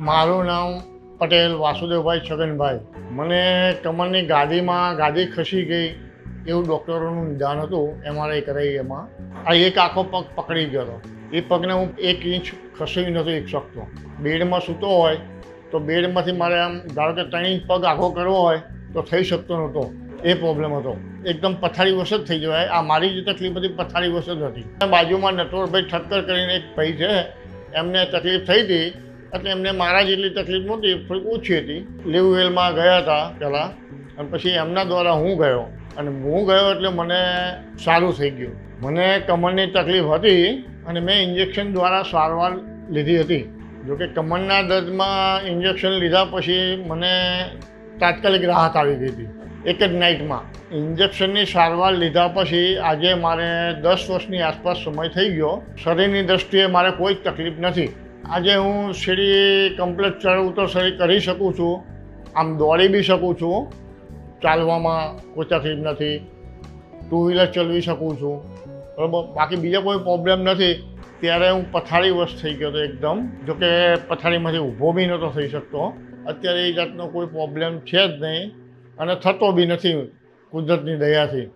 મારું નામ પટેલ વાસુદેવભાઈ છગનભાઈ. મને કમરની ગાદીમાં ગાદી ખસી ગઈ એવું ડૉક્ટરોનું નિદાન હતું એમઆરઆઈ કરાવી એમાં. આ એક આખો પગ પકડી ગયો. એ પગને હું એક ઇંચ ખસી નહોતો એક શકતો. બેડમાં સૂતો હોય, તો બેડમાંથી મારે આમ, ધારો કે ત્રણ ઇંચ પગ આખો કરવો હોય, તો થઈ શકતો નહોતો. એ પ્રોબ્લેમ હતો. એકદમ પથારી વસત થઈ જવાય. આ મારી જે તકલીફ હતી, પથારી વસત જ હતી. બાજુમાં નટવરભાઈ ઠક્કર કરીને એક ભાઈ છે, એમને તકલીફ થઈ હતી એટલે એમને મારા જેટલી તકલીફ નહોતી, થોડીક ઓછી હતી. લીવવેલમાં ગયા હતા પહેલાં, અને પછી એમના દ્વારા હું ગયો. અને હું ગયો એટલે મને સારું થઈ ગયું. મને કમરની તકલીફ હતી અને મેં ઇન્જેક્શન દ્વારા સારવાર લીધી હતી. જોકે કમરના દર્દમાં ઇન્જેક્શન લીધા પછી મને તાત્કાલિક રાહત આવી ગઈ હતી. એક જ નાઇટમાં ઇન્જેક્શનની સારવાર લીધા પછી આજે મારે દસ વર્ષની આસપાસ સમય થઈ ગયો. શરીરની દ્રષ્ટિએ મારે કોઈ જ તકલીફ નથી. આજે હું સીડી કમ્પ્લેટ ચડ તો સરી કરી શકું છું. આમ દોડી બી શકું છું. ચાલવામાં કોઈ તકલીફ નથી. ટુ વ્હીલર ચલાવી શકું છું. બરાબર? બાકી બીજા કોઈ પ્રોબ્લેમ નથી. ત્યારે હું પથારી વશ થઈ ગયો હતો એકદમ. જોકે પથારીમાંથી ઊભો બી નહોતો થઈ શકતો. અત્યારે એ જાતનો કોઈ પ્રોબ્લેમ છે જ નહીં. અને થતો બી નથી કુદરતની દયાથી.